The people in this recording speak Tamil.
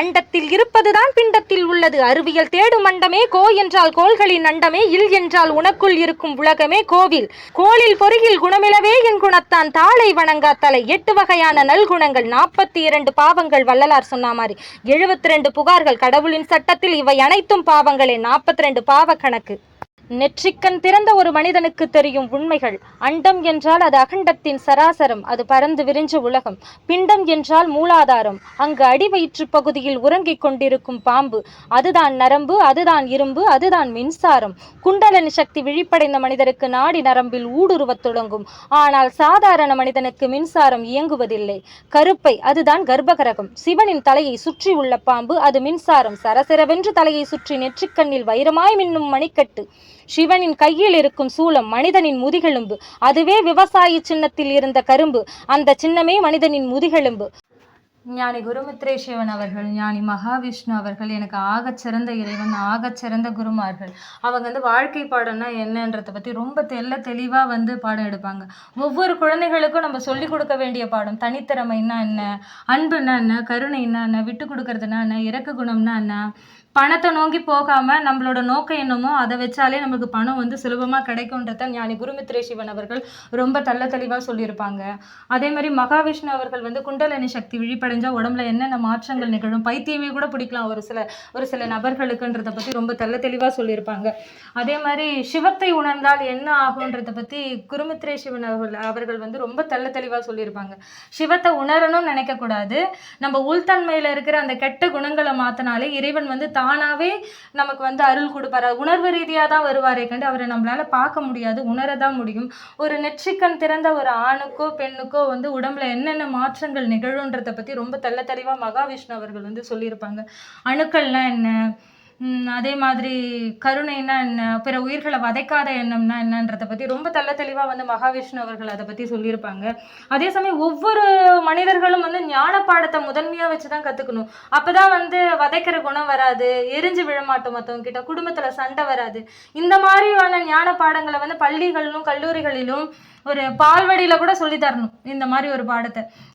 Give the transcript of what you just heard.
அண்டத்தில் இருப்பதுதான் பிண்டத்தில் உள்ளது. அறிவியல் தேடும் அண்டமே கோ என்றால் கோள்களின் அண்டமே இல் என்றால் உனக்குள் இருக்கும் உலகமே கோவில். கோளில் பொறியில் குணமிலவே என் குணத்தான். தாளை வணங்கா தலை. எட்டு வகையான நல்குணங்கள் நாற்பத்தி இரண்டு பாவங்கள் வள்ளலார் சொன்ன மாதிரி. எழுபத்தி ரெண்டு புகார்கள் கடவுளின் சட்டத்தில் இவை அனைத்தும் பாவங்களே. நாற்பத்தி ரெண்டு பாவ கணக்கு நெற்றிக்கண் திறந்த ஒரு மனிதனுக்கு தெரியும் உண்மைகள். அண்டம் என்றால் அது அகண்டத்தின் சராசரம் அது பறந்து விரிஞ்ச உலகம். பிண்டம் என்றால் மூலாதாரம். அங்கு அடிவயிற்று பகுதியில் உறங்கிக் கொண்டிருக்கும் பாம்பு. அதுதான் நரம்பு அதுதான் இரும்பு அதுதான் மின்சாரம். குண்டலனி சக்தி விழிப்படைந்த மனிதருக்கு நாடி நரம்பில் ஊடுருவத் தொடங்கும். ஆனால் சாதாரண மனிதனுக்கு மின்சாரம் இயங்குவதில்லை. கருப்பை அதுதான் கர்ப்பகரகம். சிவனின் தலையை சுற்றி உள்ள பாம்பு அது மின்சாரம். சரசரவென்று தலையை சுற்றி நெற்றிக்கண்ணில் வைரமாய் மின்னும் மணிக்கட்டு. சிவனின் கையில் இருக்கும் சூளம் மனிதனின் முதுகெலும்பு. அதுவே விவசாயி சின்னத்தில் இருந்த கரும்பு. அந்த சின்னமே மனிதனின் முதுகெலும்பு. ஞானி குருமித்ரே சிவன் அவர்கள் ஞானி மகாவிஷ்ணு அவர்கள் எனக்கு ஆகச் சிறந்த இறைவன் ஆகச் சிறந்த குருமார்கள். அவங்க வந்து வாழ்க்கை பாடம்னா என்னன்றதை பற்றி ரொம்ப தெல்ல தெளிவாக வந்து பாடம் எடுப்பாங்க. ஒவ்வொரு குழந்தைகளுக்கும் நம்ம சொல்லிக் கொடுக்க வேண்டிய பாடம் தனித்திறமைன்னா என்ன அன்புன்னா என்ன கருணைன்னா என்ன விட்டு கொடுக்கறதுனா என்ன இறக்க குணம்னா என்ன பணத்தை நோக்கி போகாம நம்மளோட நோக்கம் என்னமோ அதை வச்சாலே நமக்கு பணம் வந்து சுலபமாக கிடைக்கும்ன்றத ஞானி குருமித்ரே சிவன் அவர்கள் ரொம்ப தள்ள தெளிவாக சொல்லியிருப்பாங்க. அதே மாதிரி மகாவிஷ்ணு அவர்கள் வந்து குண்டலினி சக்தி விழிப்படைஞ்சா உடம்புல என்னென்ன மாற்றங்கள் நிகழும்? பைத்தியமே கூட பிடிக்கலாம் ஒரு சில ஒரு சில நபர்களுக்குன்றதை பற்றி ரொம்ப தள்ள தெளிவாக சொல்லியிருப்பாங்க. அதே மாதிரி சிவத்தை உணர்ந்தால் என்ன ஆகுன்றதை பற்றி குருமித்ரே சிவன் அவர்கள் அவர்கள் வந்து ரொம்ப தள்ள தெளிவாக சொல்லியிருப்பாங்க. சிவத்தை உணரணும்னு நினைக்கக்கூடாது. நம்ம உள்தன்மையில் இருக்கிற அந்த கெட்ட குணங்களை மாற்றினாலே இறைவன் வந்து தானாகவே நமக்கு வந்து அருள் கொடுப்பார். உணர்வு ரீதியாக தான் வருவாரே கண்டு அவரை நம்மளால் பார்க்க முடியாது உணர தான் முடியும். ஒரு நெற்றிக்கண் திறந்த ஒரு ஆணுக்கோ பெண்ணுக்கோ வந்து உடம்புல என்னென்ன மாற்றங்கள் நிகழுன்றதை பற்றி ரொம்ப தெள்ள தெளிவாக மகாவிஷ்ணு அவர்கள் வந்து சொல்லியிருப்பாங்க. அணுக்கள்லாம் என்ன? அதே மாதிரி கருணைன்னா என்ன? பிற உயிர்களை வதைக்காத எண்ணம்னா என்னன்றதை பற்றி ரொம்ப தள்ள தெளிவாக வந்து மகாவிஷ்ணு அவர்கள் அதை பற்றி சொல்லியிருப்பாங்க. அதே சமயம் ஒவ்வொரு மனிதர்களும் வந்து ஞான பாடத்தை முதன்மையாக வச்சு தான் கற்றுக்கணும் அப்போ தான் வந்து வதைக்கிற குணம் வராது எரிஞ்சு விழமாட்டோம் மற்றவங்க கிட்ட குடும்பத்தில் சண்டை வராது. இந்த மாதிரியான ஞான பாடங்களை வந்து பள்ளிகளிலும் கல்லூரிகளிலும் ஒரு பால்வடியில் கூட சொல்லி தரணும் இந்த மாதிரி ஒரு பாடத்தை.